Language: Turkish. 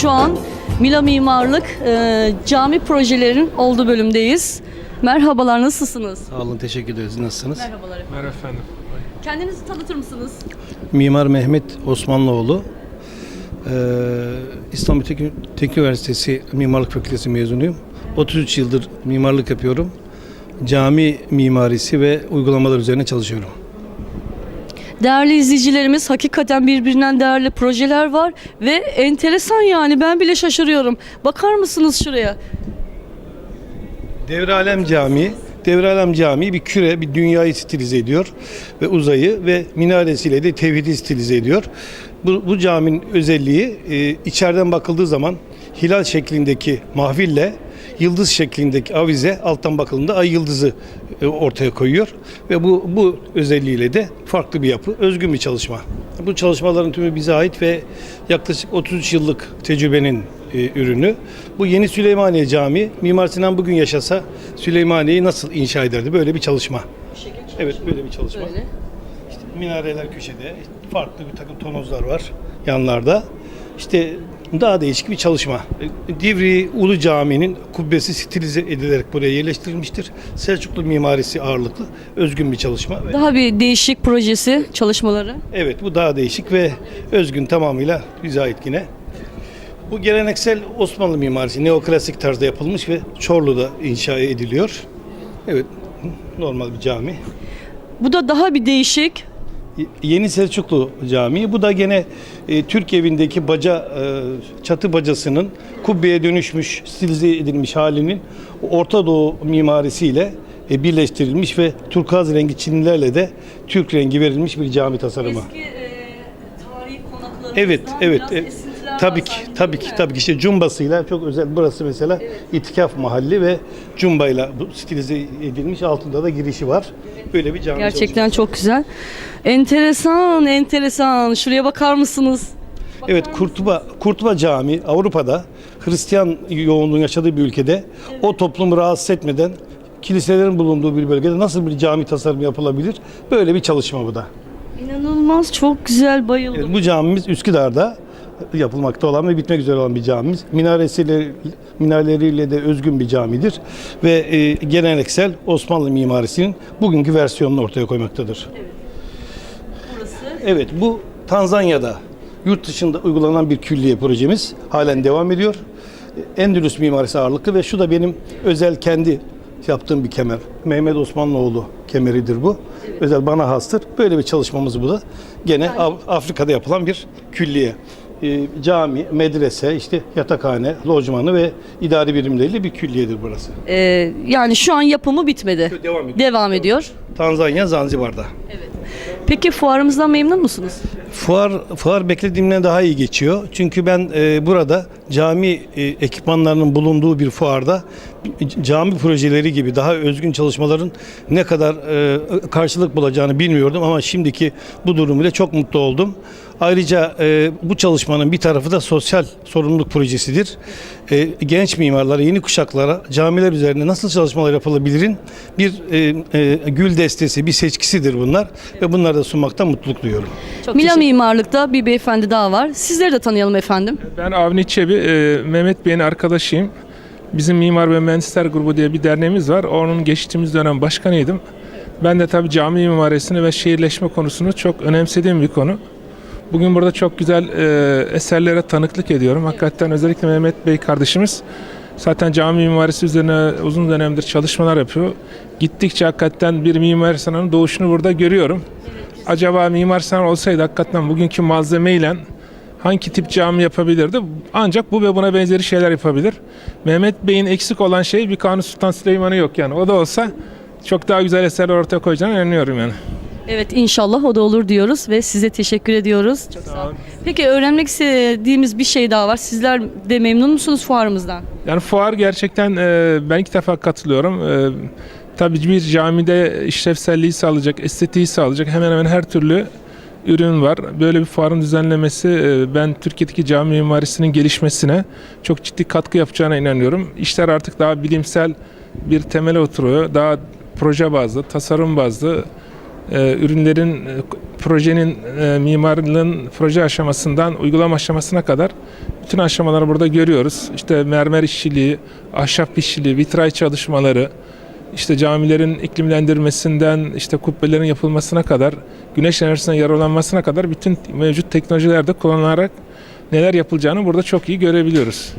şu an Mila Mimarlık e, cami projelerinin olduğu bölümdeyiz. Merhabalar, nasılsınız? Sağ olun, teşekkür ederiz. Nasılsınız? Merhabalar efendim. Merhaba efendim. Kendinizi tanıtır mısınız? Mimar Mehmet Osmanlıoğlu. Ee, İstanbul Teknik, Teknik Üniversitesi Mimarlık Fakültesi mezunuyum. 33 yıldır mimarlık yapıyorum. Cami mimarisi ve uygulamalar üzerine çalışıyorum. Değerli izleyicilerimiz hakikaten birbirinden değerli projeler var ve enteresan yani ben bile şaşırıyorum. Bakar mısınız şuraya? Devralem Camii, Devralem Camii bir küre, bir dünyayı stilize ediyor ve uzayı ve minaresiyle de tevhidi stilize ediyor. Bu, bu caminin özelliği e, içeriden bakıldığı zaman hilal şeklindeki mahville yıldız şeklindeki avize alttan bakıldığında ay yıldızı e, ortaya koyuyor ve bu bu özelliğiyle de farklı bir yapı, özgün bir çalışma. Bu çalışmaların tümü bize ait ve yaklaşık 33 yıllık tecrübenin e, ürünü. Bu yeni Süleymaniye Camii, Mimar Sinan bugün yaşasa Süleymaniye'yi nasıl inşa ederdi? Böyle bir çalışma. Evet, böyle bir çalışma. Böyle. İşte minareler köşede, farklı bir takım tonozlar var yanlarda. İşte daha değişik bir çalışma. E, Divri Ulu Camii'nin kubbesi stilize edilerek buraya yerleştirilmiştir. Selçuklu mimarisi ağırlıklı, özgün bir çalışma. Daha bir değişik projesi, çalışmaları. Evet bu daha değişik ve özgün tamamıyla bize ait yine. Bu geleneksel Osmanlı mimarisi neoklasik tarzda yapılmış ve Çorlu'da inşa ediliyor. Evet normal bir cami. Bu da daha bir değişik. Yeni Selçuklu Camii. Bu da gene e, Türk evindeki baca e, çatı bacasının kubbeye dönüşmüş, stilize edilmiş halinin Orta Doğu mimarisiyle e, birleştirilmiş ve turkuaz rengi çinilerle de Türk rengi verilmiş bir cami tasarımı. Eski tarihi konaklarımızdan Evet, evet. biraz e, esintiler tabii ki, tabii ki, tabii ki işte cumbasıyla çok özel. Burası mesela itikaf mahalli ve cumbayla bu stilize edilmiş. Altında da girişi var. Böyle bir cami Gerçekten çok güzel. Enteresan, enteresan. Şuraya bakar mısınız? Evet, Kurtuba Kurtuba Camii Avrupa'da Hristiyan yoğunluğun yaşadığı bir ülkede o toplumu rahatsız etmeden kiliselerin bulunduğu bir bölgede nasıl bir cami tasarımı yapılabilir? Böyle bir çalışma bu da. İnanılmaz, çok güzel, bayıldım. Evet, bu camimiz Üsküdar'da yapılmakta olan ve bitmek üzere olan bir camimiz. Minaresiyle, minareleriyle de özgün bir camidir ve e, geleneksel Osmanlı mimarisinin bugünkü versiyonunu ortaya koymaktadır. Burası. Evet bu Tanzanya'da yurt dışında uygulanan bir külliye projemiz halen devam ediyor. Endülüs mimarisi ağırlıklı ve şu da benim özel kendi yaptığım bir kemer. Mehmet Osmanoğlu kemeridir bu. Özel bana hastır. Böyle bir çalışmamız bu da. Gene Av- Afrika'da yapılan bir külliye. Ee, cami, medrese, işte yatakhane, lojmanı ve idari birimleriyle bir külliyedir burası. Ee, yani şu an yapımı bitmedi. Devam ediyor. Devam ediyor. Tanzanya, Zanzibar'da. Peki fuarımızdan memnun musunuz? Fuar fuar beklediğimden daha iyi geçiyor. Çünkü ben e, burada cami e, ekipmanlarının bulunduğu bir fuarda cami projeleri gibi daha özgün çalışmaların ne kadar e, karşılık bulacağını bilmiyordum ama şimdiki bu durum ile çok mutlu oldum. Ayrıca e, bu çalışmanın bir tarafı da sosyal sorumluluk projesidir. E, genç mimarlara, yeni kuşaklara camiler üzerinde nasıl çalışmalar yapılabilirin bir e, e, gül destesi, bir seçkisidir bunlar ve bunları da sunmaktan mutluluk duyuyorum. Mila Mimarlık'ta bir beyefendi daha var. Sizleri de tanıyalım efendim. Ben Avni Çebi, e, Mehmet Bey'in arkadaşıyım. Bizim Mimar ve Mühendisler Grubu diye bir derneğimiz var. Onun geçtiğimiz dönem başkanıydım. Ben de tabii cami mimarisini ve şehirleşme konusunu çok önemsediğim bir konu. Bugün burada çok güzel e, eserlere tanıklık ediyorum. Hakikaten özellikle Mehmet Bey kardeşimiz zaten cami mimarisi üzerine uzun dönemdir çalışmalar yapıyor. Gittikçe hakikaten bir mimar sanatının doğuşunu burada görüyorum. Acaba mimar sanat olsaydı hakikaten bugünkü malzemeyle hangi tip cami yapabilirdi? Ancak bu ve buna benzeri şeyler yapabilir. Mehmet Bey'in eksik olan şey bir Kanuni Sultan Süleyman'ı yok yani. O da olsa çok daha güzel eserler ortaya koyacağına inanıyorum yani. Evet inşallah o da olur diyoruz ve size teşekkür ediyoruz. Çok sağ olun. Peki öğrenmek istediğimiz bir şey daha var. Sizler de memnun musunuz fuarımızdan? Yani fuar gerçekten e, ben ilk defa katılıyorum. E, tabii bir camide işlevselliği sağlayacak, estetiği sağlayacak hemen hemen her türlü ürün var. Böyle bir fuarın düzenlemesi e, ben Türkiye'deki cami mimarisinin gelişmesine çok ciddi katkı yapacağına inanıyorum. İşler artık daha bilimsel bir temele oturuyor. Daha proje bazlı, tasarım bazlı e, ürünlerin e, projenin e, mimarlığın proje aşamasından uygulama aşamasına kadar bütün aşamaları burada görüyoruz. İşte mermer işçiliği, ahşap işçiliği, vitray çalışmaları, işte camilerin iklimlendirmesinden işte kubbelerin yapılmasına kadar, güneş enerjisinden yararlanmasına kadar bütün mevcut teknolojilerde kullanılarak neler yapılacağını burada çok iyi görebiliyoruz.